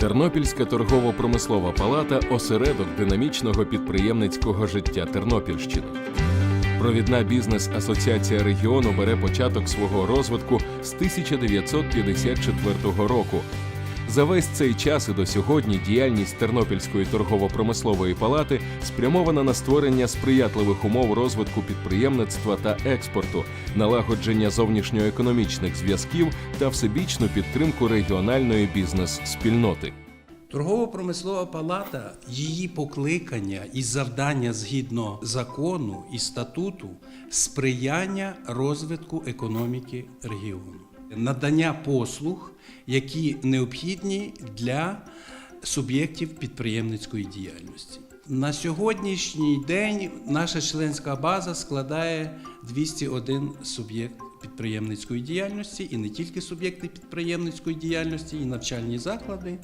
Тернопільська торгово-промислова палата осередок динамічного підприємницького життя Тернопільщини. Провідна бізнес-асоціація регіону бере початок свого розвитку з 1954 року. За весь цей час і до сьогодні діяльність Тернопільської торгово-промислової палати спрямована на створення сприятливих умов розвитку підприємництва та експорту, налагодження зовнішньоекономічних зв'язків та всебічну підтримку регіональної бізнес-спільноти. Торгово-промислова палата, її покликання і завдання згідно закону і статуту сприяння розвитку економіки регіону, надання послуг, які необхідні для суб'єктів підприємницької діяльності. На сьогоднішній день наша членська база складає 201 суб'єкт підприємницької діяльності, і не тільки суб'єкти підприємницької діяльності, і навчальні заклади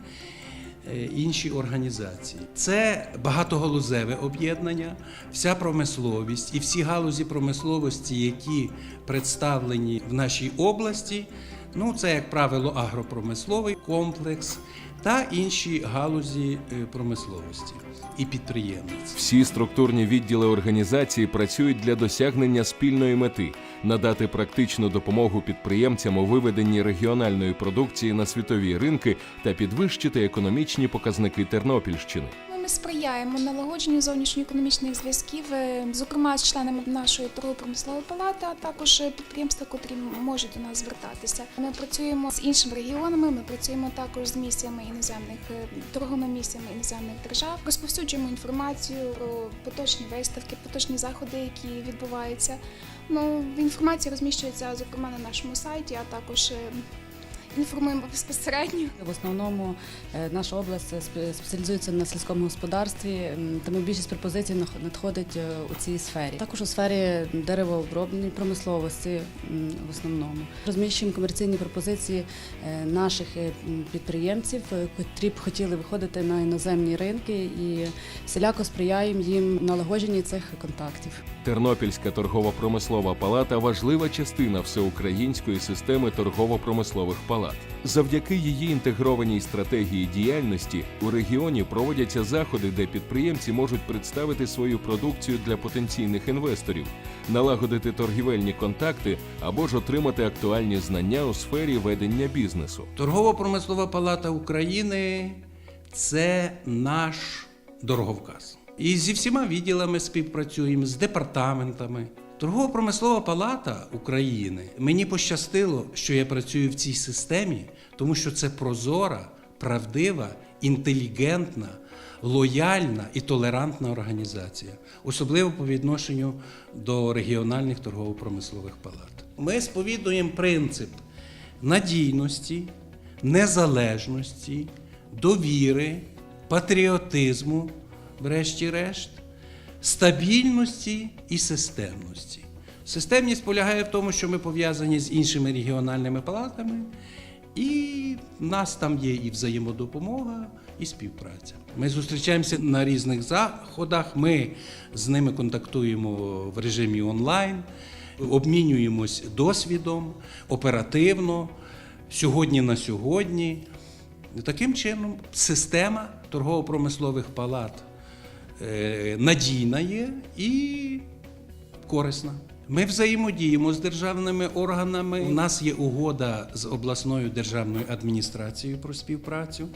інші організації. Це багатогалузеве об'єднання, вся промисловість і всі галузі промисловості, які представлені в нашій області. Ну, це, як правило, агропромисловий комплекс та інші галузі е, промисловості і підприємництва. Всі структурні відділи організації працюють для досягнення спільної мети надати практичну допомогу підприємцям у виведенні регіональної продукції на світові ринки та підвищити економічні показники Тернопільщини. Ми сприяємо налагодженню зовнішньоекономічних зв'язків, е, зокрема з членами нашої торгово-промислової палати, а також підприємства, котрі можуть до нас звертатися. Ми працюємо з іншими регіонами. Ми працюємо також з місіями іноземних е, торговими місіями іноземних держав. Розповсюджуємо інформацію про поточні виставки, поточні заходи, які відбуваються. Ну інформація розміщується зокрема на нашому сайті, а також е, інформуємо безпосередньо. В основному е, наша область спеціалізується на сільському господарстві, тому більшість пропозицій нах- надходить е, у цій сфері. Також у сфері деревообробної промисловості в основному. Розміщуємо комерційні пропозиції е, наших е, підприємців, е, котрі б хотіли виходити на іноземні ринки і всіляко сприяємо їм налагодженні цих контактів. Тернопільська торгово-промислова палата важлива частина всеукраїнської системи торгово-промислових палат. Завдяки її інтегрованій стратегії діяльності у регіоні проводяться заходи, де підприємці можуть представити свою продукцію для потенційних інвесторів, налагодити торгівельні контакти або ж отримати актуальні знання у сфері ведення бізнесу. Торгово-промислова палата України це наш дороговказ. І зі всіма відділами співпрацюємо, з департаментами. Торгово-промислова палата України мені пощастило, що я працюю в цій системі, тому що це прозора, правдива, інтелігентна, лояльна і толерантна організація, особливо по відношенню до регіональних торгово-промислових палат. Ми сповідуємо принцип надійності, незалежності, довіри, патріотизму, врешті-решт, стабільності і системності. Системність полягає в тому, що ми пов'язані з іншими регіональними палатами, і в нас там є і взаємодопомога, і співпраця. Ми зустрічаємося на різних заходах. Ми з ними контактуємо в режимі онлайн, обмінюємось досвідом оперативно, сьогодні на сьогодні. Таким чином, система торгово-промислових палат надійна є і корисна. Ми взаємодіємо з державними органами. У нас є угода з обласною державною адміністрацією про співпрацю.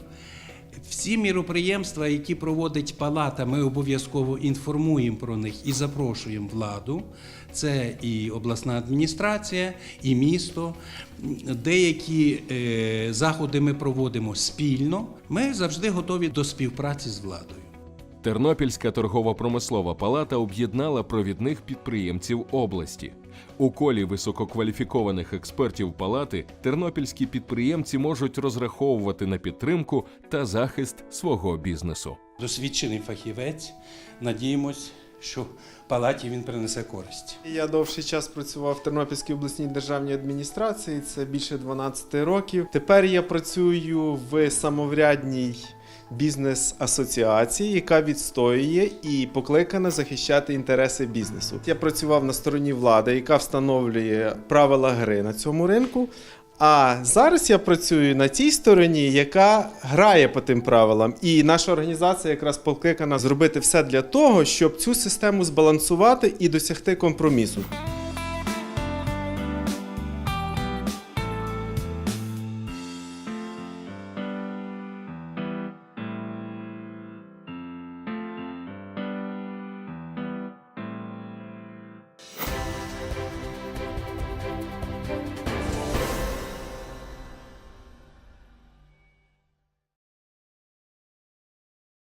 Всі міроприємства, які проводить палата, ми обов'язково інформуємо про них і запрошуємо владу. Це і обласна адміністрація, і місто. Деякі е, заходи ми проводимо спільно. Ми завжди готові до співпраці з владою. Тернопільська торгово-промислова палата об'єднала провідних підприємців області. У колі висококваліфікованих експертів палати тернопільські підприємці можуть розраховувати на підтримку та захист свого бізнесу. Досвідчений фахівець. Надіємось, що палаті він принесе користь. Я довший час працював в Тернопільській обласній державній адміністрації, це більше 12 років. Тепер я працюю в самоврядній бізнес-асоціації, яка відстоює і покликана захищати інтереси бізнесу. Я працював на стороні влади, яка встановлює правила гри на цьому ринку. А зараз я працюю на тій стороні, яка грає по тим правилам. І наша організація якраз покликана зробити все для того, щоб цю систему збалансувати і досягти компромісу.